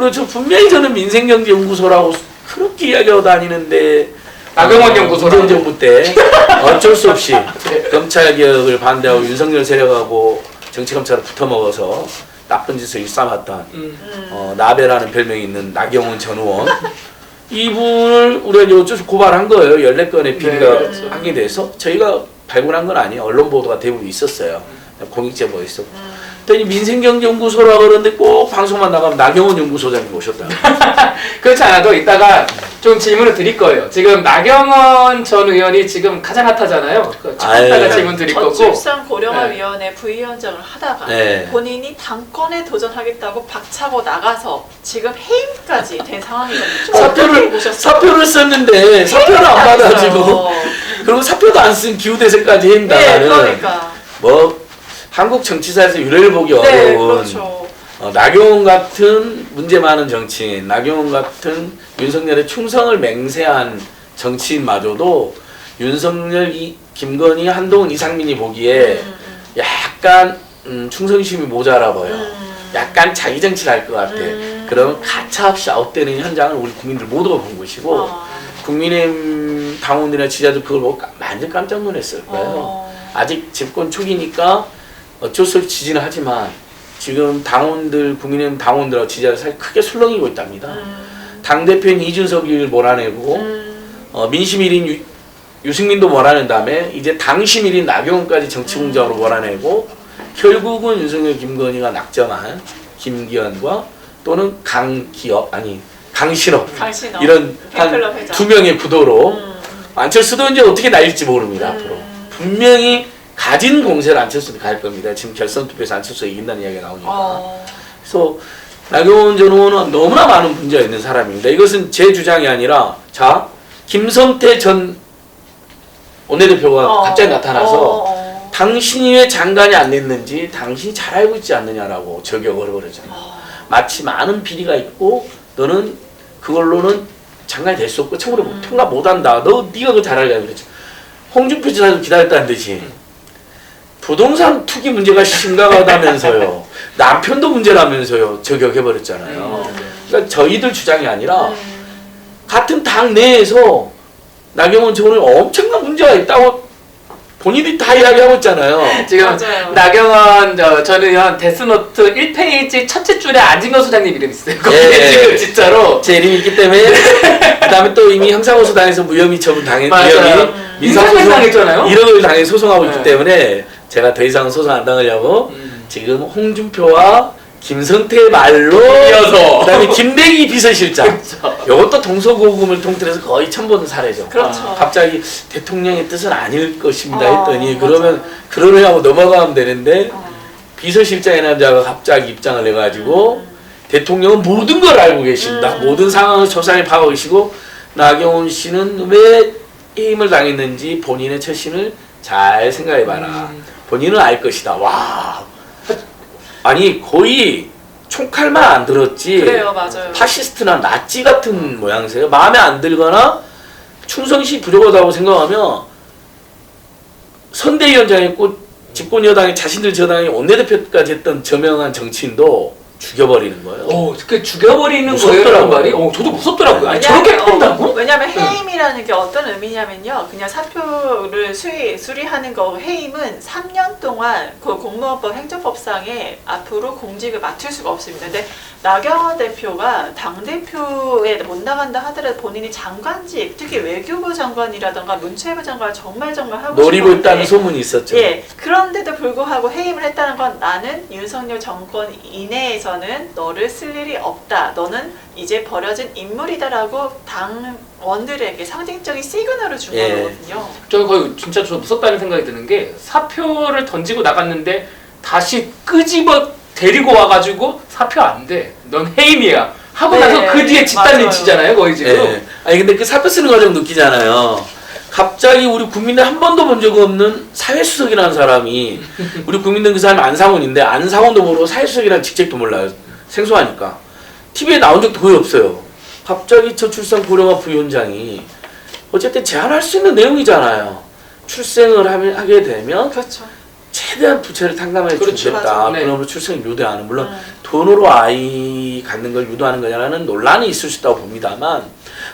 그리고 저 분명히 저는 민생경제연구소라고 그렇게 이야기하고 다니는데 나경원 어, 연구소라고. 문재인 정부 때 어쩔 수 없이 검찰 개혁을 반대하고 윤석열 세력하고 정치 검찰을 붙어먹어서 나쁜 짓을 일삼았던 음. 어, 나베라는 별명이 있는 나경원 전 의원 이분을 우리가 어쩔 수 고발한 거예요. 14건의 비리가 네. 확인돼서 저희가 발굴한 건 아니에요. 언론 보도가 대부분 있었어요. 공익제보가 있었고. 음. 그랬더니 민생경제연구소라 그러는데 꼭 방송만 나가면 나경원 연구소장님 오셨다. 그렇지 않아도 이따가 좀 질문을 드릴 거예요. 지금 나경원 전 의원이 지금 가장 핫하잖아요. 그 아유. 이따가 질문 드릴 거고. 저출산 고령화위원회 부위원장을 하다가 네. 본인이 당권에 도전하겠다고 박차고 나가서 지금 해임까지 된 상황이거든요. 좀 사표를 보셨어요? 사표를 썼는데 사표를 안 받아가지고. 그리고 사표도 안 쓴 기후대책까지 네, 했다는 그러니까. 뭐 한국 정치사에서 유례를 보기 네, 어려운 그렇죠. 어, 나경원 같은 문제 많은 정치인, 나경원 같은 윤석열의 충성을 맹세한 정치인마저도 윤석열, 이, 김건희, 한동훈, 이상민이 보기에 음, 약간 음, 충성심이 모자라 보여. 음. 약간 자기 정치를 할 것 같아. 음. 그러면 가차없이 아웃되는 현장을 우리 국민들 모두가 본 것이고 어. 국민의힘 당원들이나 지지자들 그걸 보고 까- 완전 깜짝 놀랐을 거예요. 어. 아직 집권 초기니까 어쩔 수 없이 지지는 하지만 지금 당원들 국민의힘 당원들하고 지지자들 사이 크게 술렁이고 있답니다. 음. 당 대표인 이준석을 몰아내고 음. 어, 민심 1인 유, 유승민도 몰아낸 다음에 이제 당심 1인 나경원까지 정치 공작으로 몰아내고 결국은 윤석열 김건희가 낙점한 김기현과 또는 강기업 아니 강신업 강신업. 이런 한. 두 명의 구도로 음. 안철수도 이제 어떻게 날릴지 모릅니다 음. 앞으로 분명히 가진 공세를 안철수도 갈 겁니다 지금 결선 투표에서 안철수가 이긴다는 이야기가 나오니까 어. 그래서 나경원 전 의원은 너무나 많은 문제가 있는 사람입니다 이것은 제 주장이 아니라 자 김성태 전 원내대표가 어. 갑자기 나타나서 어, 어. 당신이 왜 장관이 안 됐는지 당신이 잘 알고 있지 않느냐라고 저격을 해버렸잖아요 어. 마치 많은 비리가 있고 너는 그걸로는 장관이 될 수 없고 청구를 음. 통과 못한다. 너 네가 그거 잘 알냐 그랬죠. 홍준표 지사도 기다렸다는 듯이 부동산 투기 문제가 심각하다면서요. 남편도 문제라면서요. 저격해버렸잖아요. 그러니까 저희들 주장이 아니라 음. 같은 당 내에서 나경원 전 의원 엄청난 문제가 있다고 본인이 다 이야기하고 있잖아요. 지금 맞아요. 나경원 저, 전 의원 데스노트 1페이지 첫째 줄에 안진거 소장님 이름 있어요. 거기에 예. 지금 진짜로 제 이름이 있기 때문에 그다음에 또 이미 형사고소당해서 무혐의 처분 당했 맞아요. 무혐의 민사소송 당했잖아요. 1억을 당해 소송하고 있기 네. 때문에 제가 더 이상 소송 안 당하려고 음. 지금 홍준표와 김성태 말로 이어서. 그다음에 김대기 비서실장 그렇죠. 이것도 동서고금을 통틀어서 거의 처음 사례죠. 그렇죠. 아, 갑자기 대통령의 뜻은 아닐 것입니다 어, 했더니. 그러면 그러려고 넘어가면 되는데 어. 비서실장의 남자가 갑자기 입장을 내가지고 음. 대통령은 모든 걸 알고 계신다. 음. 모든 상황을 조사해 파고 계시고 나경원 씨는 왜 힘을 당했는지 본인의 처신을 잘 생각해봐라. 음. 본인은 알 것이다. 와. 아니 거의 총칼만 안 들었지. 그래요, 맞아요. 파시스트나 나치 같은 모양새요. 마음에 안 들거나 충성심 부족하다고 생각하면 선대위원장 했고 집권 여당이 자신들 저당이 원내대표까지 했던 저명한 정치인도 죽여버리는 거예요. 오, 그 죽여버리는 무섭더라고요. 말이. 오, 저도 무섭더라고요. 아니, 저렇게 왜냐면? 어, 왜냐면 해임이라는 게 어떤 의미냐면요. 그냥 사표를 수리, 수리하는 거 해임은 3년 동안 그 공무원법 행정법상에 앞으로 공직을 맡을 수가 없습니다. 근데 나경원 대표가 당대표에 못 나간다 하더라도 본인이 장관직, 특히 외교부 장관이라던가 문체부 장관을 정말 정말 하고 노리고 싶었는데 있다는 소문이 있었죠. 예, 그런데도 불구하고 해임을 했다는 건 나는 윤석열 정권 이내에서 는 너를 쓸 일이 없다. 너는 이제 버려진 인물이다라고 당원들에게 상징적인 시그널을 준 예. 거거든요. 저 거의 진짜 저 무섭다는 생각이 드는 게 사표를 던지고 나갔는데 다시 끄집어 데리고 와가지고 사표 안 돼. 넌 해임이야. 하고 네, 나서 그 뒤에 집단 맞아요. 린치잖아요, 거의 지금. 예. 아니 근데 그 사표 쓰는 과정 웃기잖아요. 갑자기 우리 국민들 한 번도 본 적 없는 사회수석이라는 사람이 우리 국민들 그 사람이 안상훈인데 안상훈도 모르고 사회수석이라는 직책도 몰라요. 생소하니까. TV에 나온 적도 거의 없어요. 갑자기 저출산 고령화 부위원장이 어쨌든 제안할 수 있는 내용이잖아요. 출생을 하게 되면 그렇죠. 최대한 부채를 탕감해 그렇죠. 주겠다. 네. 그러므로 출생을 유도하는 물론 음. 돈으로 아이 갖는 걸 유도하는 거냐라는 논란이 있을 수 있다고 봅니다만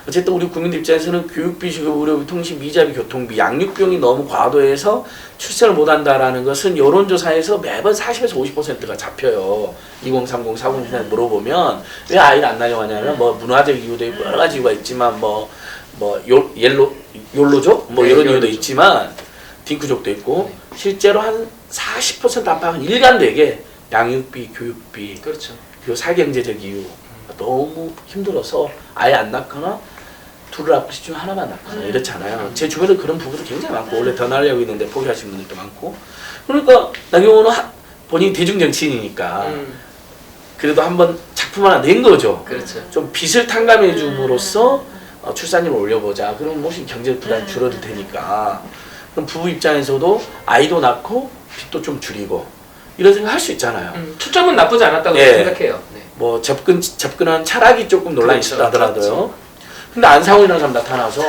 어쨌든 우리 국민들 입장에서는 교육비, 주급, 의료비, 통신비, 이자비, 교통비, 양육비용이 너무 과도해서 출산을 못한다라는 것은 여론조사에서 매번 40에서 50%가 잡혀요. 2030, 40, 물어보면 왜 아이를 안 낳으려냐면 뭐 문화적 이유도 있고 여러 가지 이유가 있지만 뭐뭐 옐로 욜로족 뭐 네, 이런 이유도. 있지만 딩크족도 있고 실제로 한 40% 안팎은 일관되게 양육비, 교육비, 그렇죠. 그리고 사경제적 이유 너무 힘들어서 아예 안 낳거나 둘을 낳고시 중 하나만 낳거나 음. 이렇잖아요. 제 주변에 그런 부부도 굉장히 많고 원래 더 낳으려고 했는데 포기하신 분들도 많고 그러니까 나경원은 하- 본인이 대중 정치인이니까 음, 그래도 한번 작품 하나 낸 거죠. 그렇죠. 좀 빚을 탕감해 줌으로써 어, 출산율을 올려보자. 그럼 혹시 경제 부담 음. 줄어들 테니까. 그럼 부부 입장에서도 아이도 낳고 빚도 좀 줄이고 이런 생각 할 수 있잖아요. 음, 초점은 나쁘지 않았다고 예. 생각해요. 네. 뭐 접근 접근한 철학이 조금 논란이 그렇죠, 있다 하더라도요. 그렇죠. 근데 안상훈이라는 사람 나타나서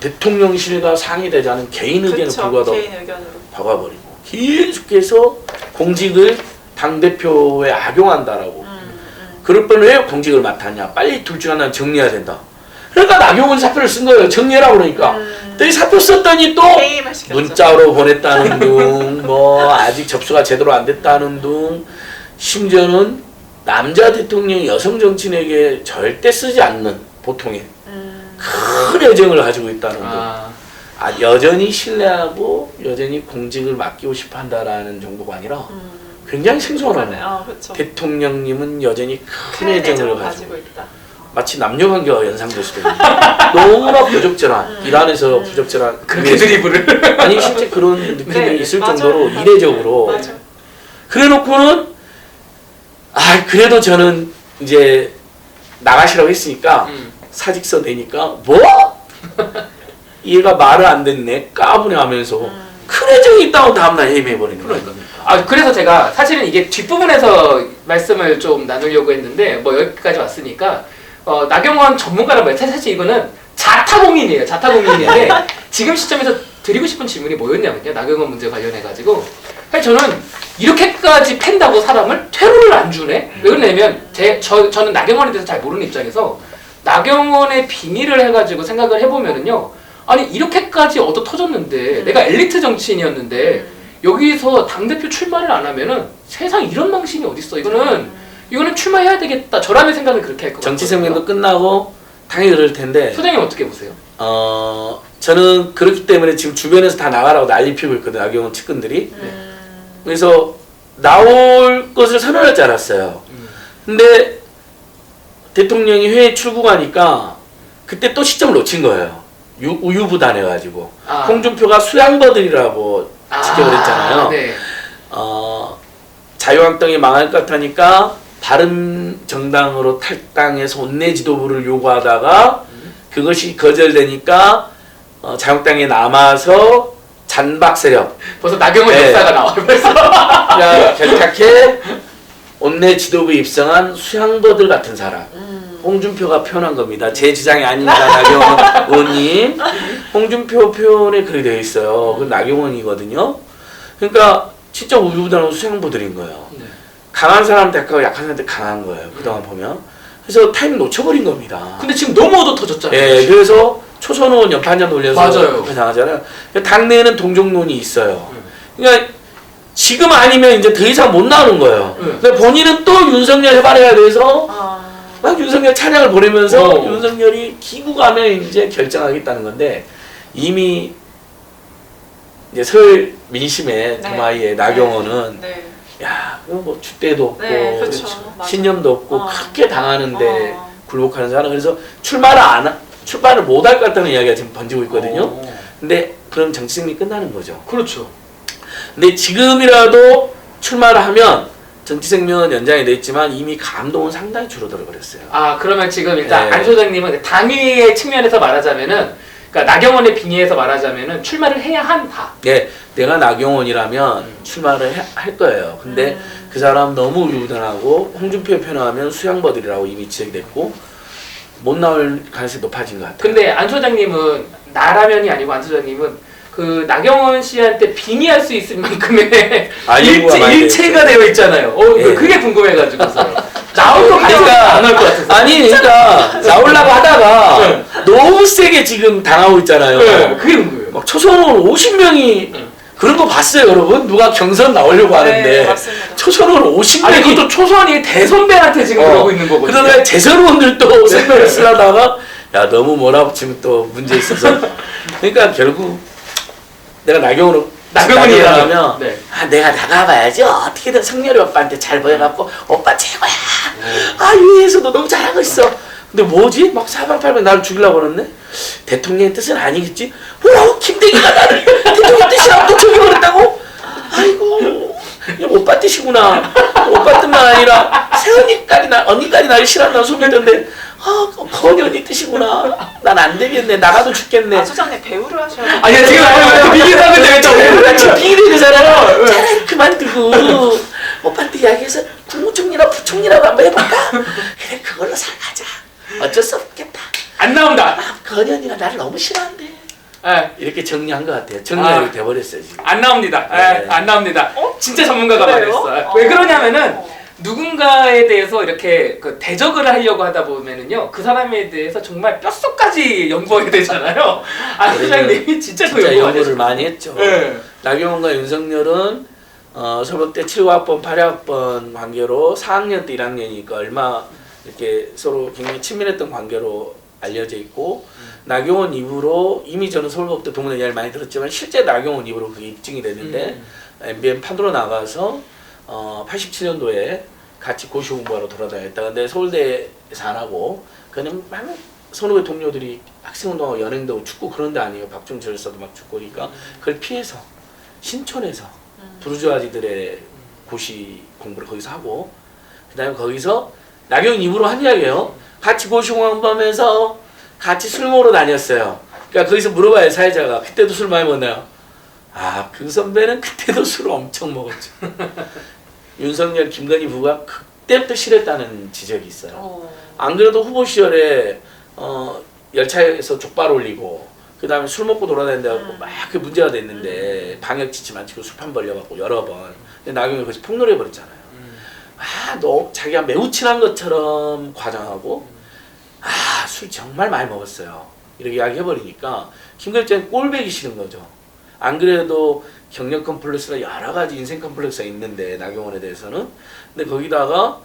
대통령실과 상의되자는 개인 의견을 그쵸, 불과도 개인 의견으로. 박아버리고 계속해서 공직을 당 대표에 악용한다라고. 음, 음. 그럴 뻔왜 공직을 맡았냐? 빨리 둘 중 하나 정리해야 된다. 그러니까 나경원 사표를 쓴 거예요. 정리해라 그러니까. 음. 또 이 사표 썼더니 또 게임을 시켰죠. 문자로 보냈다는 둥, 뭐 아직 접수가 제대로 안 됐다는 둥, 심지어는 남자 대통령이 여성 정치인에게 절대 쓰지 않는 보통의 음. 큰 애정을 가지고 있다는 둥. 아, 아, 여전히 신뢰하고 여전히 공직을 맡기고 싶어 한다라는 정도가 아니라 음. 굉장히 생소하네. 어, 그렇죠. 대통령님은 여전히 큰 큰 애정을 애정을 가지고 가지고 있다. 마치 남녀 관계가 연상될 수도 있는 너무나 부적절한 음. 일 안에서 음. 부적절한 그렇게 드리블을. 아니 실제 그런 느낌이 네, 있을 맞아요. 정도로 맞아요. 이례적으로 맞아. 그래놓고는 아 그래도 저는 이제 나가시라고 했으니까 음. 사직서 내니까 뭐 얘가 말을 안 듣네 까부네 하면서 음. 큰 애정이 있다고 다음날 해임해버리는 거예요. 아 그래서 제가 사실은 이게 뒷부분에서 말씀을 좀 나누려고 했는데 뭐 여기까지 왔으니까 어, 나경원 전문가란 말이에요. 사실 이거는 자타공인이에요. 자타공인인데 지금 시점에서 드리고 싶은 질문이 뭐였냐면요. 나경원 문제 관련해 가지고 저는 이렇게까지 팬다고 사람을 퇴로를 안 주네. 왜 그러냐면 제, 저, 저는 나경원에 대해서 잘 모르는 입장에서 나경원의 빙의를 해가지고 생각을 해보면은요. 아니 이렇게까지 얻어 터졌는데 음. 내가 엘리트 정치인이었는데 여기서 당대표 출마를 안 하면은 세상 이런 망신이 어딨어. 이거는 이거는 출마해야 되겠다. 저라면 생각은 그렇게 할 것 같아요. 정치 생명도 끝나고 당연히 그럴 텐데 소장님 어떻게 보세요? 어 저는 그렇기 때문에 지금 주변에서 다 나가라고 난리 피우고 있거든 나경원 측근들이 음. 그래서 나올 것을 알았어요. 음. 근데 대통령이 회에 출국하니까 그때 또 시점을 놓친 거예요. 유, 우유부단해가지고 아. 홍준표가 수양버들이라고 지켜버렸잖아요. 네. 어, 자유한국당이 망할 것 같으니까 바른 정당으로 탈당해서 원내 지도부를 요구하다가 그것이 거절되니까 어, 자유한국당에 남아서 잔박 세력 벌써 나경원 네. 역사가 나와요. 벌써. 가 결탁해 원내 지도부에 입성한 수양버들 같은 사람 음. 홍준표가 표현한 겁니다. 제 주장이 아닙니다. 나경원 의원님. 홍준표 표현에 그렇게 되어 있어요. 그 나경원이거든요. 그러니까 진짜 우유부단한 수양보들인 거예요. 네. 강한 사람한테 약하고 약한 사람한테 강한 거예요. 그동안 보면. 그래서 타이밍 놓쳐버린 겁니다. 근데 지금 너무 얻어 터졌잖아요. 예, 그래서 초선 의원 연판장 돌려서 맞아요. 당하잖아요. 당내에는 동정론이 있어요. 음. 그러니까 지금 아니면 이제 더 이상 못 나오는 거예요. 음. 근데 본인은 또 윤석열 해발해야 돼서 아. 막 윤석열 찬양을 보내면서 어. 윤석열이 기구가면 이제 결정하겠다는 건데 이미 이제 설 민심의 네. 도마이의 나경원은 네. 야, 그거 뭐 주대도 없고 네, 그렇죠. 신념도 없고 어. 크게 당하는데 어. 굴복하는 사람 그래서 출마를 안 하- 출마를 못할 것 같다는 이야기가 지금 번지고 있거든요. 어. 근데 그럼 정치생이 끝나는 거죠. 그렇죠. 근데 지금이라도 출마를 하면 정치 생명은 연장이 돼 있지만 이미 감동은 상당히 줄어들어 버렸어요. 아 그러면 지금 일단 네. 안 소장님은 당위의 측면에서 말하자면은 그러니까 나경원의 빙의에서 말하자면은 출마를 해야 한다. 예, 내가 나경원이라면 음. 출마를 해- 할 거예요. 근데 음. 그 사람 너무 유단하고 홍준표 편하면 수양버들이라고 이미 지적됐고 못 나올 가능성이 높아진 것 같아요. 근데 안 소장님은 나라면이 아니고 안 소장님은 그 나경원 씨한테 빙의할 수 있을 만큼의 아, 일체, 많이 일체가 되어 있잖아요. 어, 예. 그게 궁금해가지고서 나올 것 같지가 그러니까 않을 것 같아서. 아니 그러니까 나오려고 하다가 네. 너무 세게 지금 당하고 있잖아요. 네, 그게 궁금해요. 막 초선은 50명이 네. 그런 거 봤어요, 여러분? 누가 경선 나오려고 하는데 네, 맞습니다. 초선은 50명이 아니 그것도 초선이 대선배한테 지금 그러고 있는 거거든요. 그러다가 재선원들도 네. 생각을 쓰려다가 야 너무 몰아붙이면 또 문제 있어서. 그러니까 결국 내가 나경으로 나경원이 하면 네. 아 내가 나가봐야지. 어떻게든 성렬이 오빠한테 잘 보여갖고 오빠 최고야. 아 위에서도 너무 잘하고 있어. 근데 뭐지? 막 사방팔방 나를 죽이려고 그러네 대통령의 뜻은 아니겠지? 와 김대기가 나를 대통령 뜻이라고 아이고 이게 오빠 뜻이구나 오빠 뜻만 아니라 새언니까지 나 언니까지 나를 싫어한다는 소리 듣는데 아 건이 언니 뜻이구나 난 안 되겠네 나가도 죽겠네 아, 소장님 배우를 하셔야 돼요. 아니야 지금 내가 지금 되겠죠. 비밀이 되잖아요. 네. 차라리 그만두고 오빠한테 이야기해서 국무총리나 부총리라고 한번 해볼까? 그래 그걸로 살가자. 어쩔 수 없겠다. 안 나온다. 아, 건이 언니가 나를 너무 싫어한대. 예. 이렇게 정리한 것 같아요. 정리가 아. 이렇게 돼버렸어요 지금. 안 나옵니다. 네. 예, 안 나옵니다. 어? 진짜 전문가가 그래요? 말했어. 어. 왜 그러냐면은 어. 누군가에 대해서 이렇게 그 대적을 하려고 하다 보면은요 그 사람에 대해서 정말 뼈속까지 연구해야 되잖아요. 아 소장님이 진짜 그 진짜 연구 많이 연구를 하셨어요. 많이 했죠. 예. 나경원과 윤석열은 어, 서울대 7학번, 8학번 관계로 4학년 때 1학년이니까 얼마 이렇게 서로 굉장히 친밀했던 관계로 알려져 있고 나경원 이후로 이미 저는 서울법대 동문회 이야기를 많이 들었지만 실제 나경원 이후로 그게 입증이 됐는데 음. MBN 판으로 나가서 어, 87년도에 같이 고시 공부하러 돌아다녔다. 근데 서울대에서 안 하고 그는 많은 선후배 동료들이 학생운동하고 연행도 축구 그런 데 아니에요. 박종철서도 막 축구니까 그걸 피해서 신촌에서 부르주 아지들의 고시 공부를 거기서 하고 그다음에 거기서 나경 입으로 한 이야기예요. 같이 고시 공부하면서 같이 술 먹으러 다녔어요. 그러니까 거기서 물어봐요 사회자가 그때도 술 많이 먹나요? 아 그 선배는 그때도 술을 엄청 먹었죠. 윤석열 김건희 부부가 그때부터 싫었다는 지적이 있어요. 어. 안 그래도 후보 시절에 어, 열차에서 족발 올리고 그 다음에 술 먹고 돌아다닌다고 음. 막그 문제가 됐는데 방역 지침 안 지키고 술판 벌려갖고 여러 번 근데 나경이 그것이 폭로해 버렸잖아요. 음. 아, 너 자기가 매우 친한 것처럼 과장하고 아, 술 정말 많이 먹었어요. 이렇게 이야기 해버리니까 김건희는 꼴배기 싫은 거죠. 안 그래도 경력 컴플렉스나 여러 가지 인생 컴플렉스가 있는데 나경원에 대해서는 근데 거기다가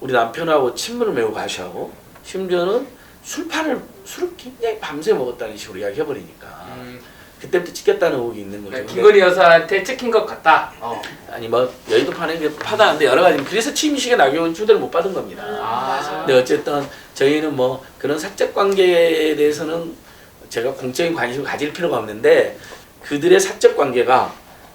우리 남편하고 친분을 매우 가시하고 심지어는 술판을 술을 굉장히 밤새 먹었다는 식으로 이야기해버리니까 음, 그때부터 찍혔다는 의혹이 있는 거죠. 네, 김건희 여사한테 찍힌 것 같다. 어. 아니 뭐 여의도 파는 게 파다는데 여러 가지 그래서 취임식에 나경원 초대를 못 받은 겁니다. 아. 근데 어쨌든 저희는 뭐 그런 사적 관계에 대해서는 제가 공적인 관심을 가질 필요가 없는데 그들의 사적 관계가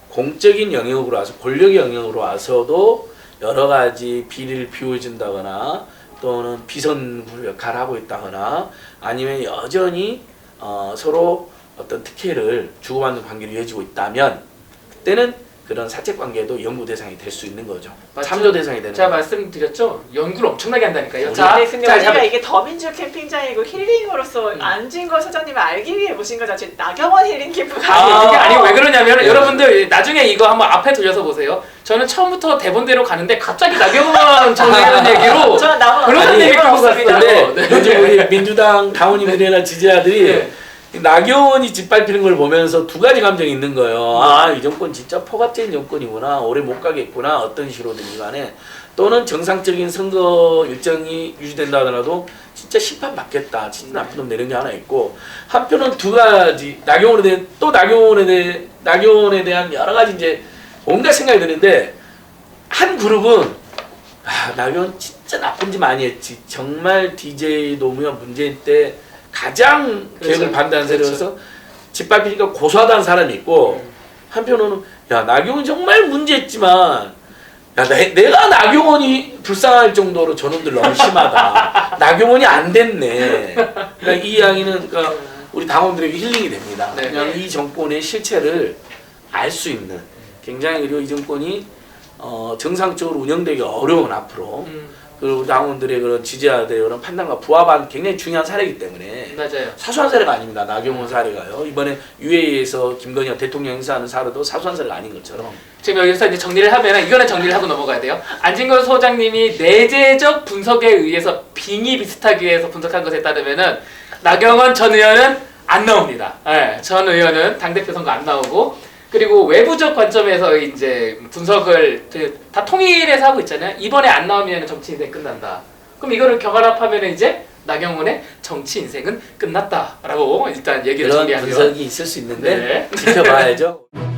공적인 영역으로 와서 권력의 영역으로 와서도 여러 가지 비리를 비워준다거나 또는 비선구 역할을 하고 있다거나 아니면 여전히 어, 서로 어떤 특혜를 주고받는 관계로 이어지고 있다면 그때는 그런 사적 관계도 연구 대상이 될 수 있는 거죠. 맞죠? 참조 대상이 되는 제가 거죠. 말씀드렸죠. 연구를 엄청나게 한다니까요. 자, 근데, 근데 자, 우리가 자, 이게 더민주 캠핑장이고 힐링으로서 음. 거 소장님을 알기 위해 모신 거죠. 지금 나경원 힐링 캠프가 아, 아니에요. 그게 아니고 왜 그러냐면 네. 여러분들 나중에 이거 한번 앞에 돌려서 보세요. 저는 처음부터 대본대로 가는데 갑자기 나경원 정리하는 얘기로 저는 나만 그런 아니, 얘기 끌고 네. 요즘 우리 민주당 당원님들이나 지지자들이 네. 나경원이 짓밟히는 걸 보면서 두 가지 감정이 있는 거예요. 아, 이 정권 진짜 포갑적인 정권이구나. 오래 못 가겠구나. 어떤 식으로든 간에. 또는 정상적인 선거 일정이 유지된다 하더라도 진짜 심판 받겠다. 진짜 나쁜 놈 내는 게 하나 있고 한편은 두 가지 나경원에 대한 또 나경원에 대해 나경원에 대한 여러 가지 이제 온갖 생각이 드는데 한 그룹은 아, 나경원 진짜 나쁜 짓 많이 했지. 정말 DJ 노무현 문재인 때 가장 그렇죠. 계획을 반대한 그렇죠. 세력에서 짓밟히니까 고소하다는 사람이 있고 음. 한편으로는 야 나경원 정말 문제했지만 야 내, 내가 나경원이 불쌍할 정도로 저놈들 너무 심하다. 나경원이 안 됐네. 그러니까 이 이야기는 그러니까 우리 당원들에게 힐링이 됩니다. 네. 그냥 이 정권의 실체를 알 수 있는 굉장히 그리고 이 정권이 어, 정상적으로 운영되기 어려운 앞으로 음, 그리고 당원들의 그런 지지자들의 그런 판단과 부합한 굉장히 중요한 사례이기 때문에 맞아요. 사소한 사례가 아닙니다. 나경원 사례가요. 이번에 UAE에서 김건희가 대통령 행사하는 사례도 사소한 사례가 아닌 것처럼 지금 여기서 이제 정리를 하면 이거는 정리를 하고 넘어가야 돼요. 안진걸 소장님이 내재적 분석에 의해서 빙의 비슷하게 해서 분석한 것에 따르면은 나경원 전 의원은 안 나옵니다. 예, 전 의원은 당대표 선거 안 나오고 그리고 외부적 관점에서 이제 분석을 그다 통일해서 하고 있잖아요. 이번에 안 나오면 정치 인생 끝난다. 그럼 이거를 경합하면 이제 나경원의 정치 인생은 끝났다라고 일단 얘기를 그런 정리하고요. 분석이 있을 수 있는데 네. 지켜봐야죠.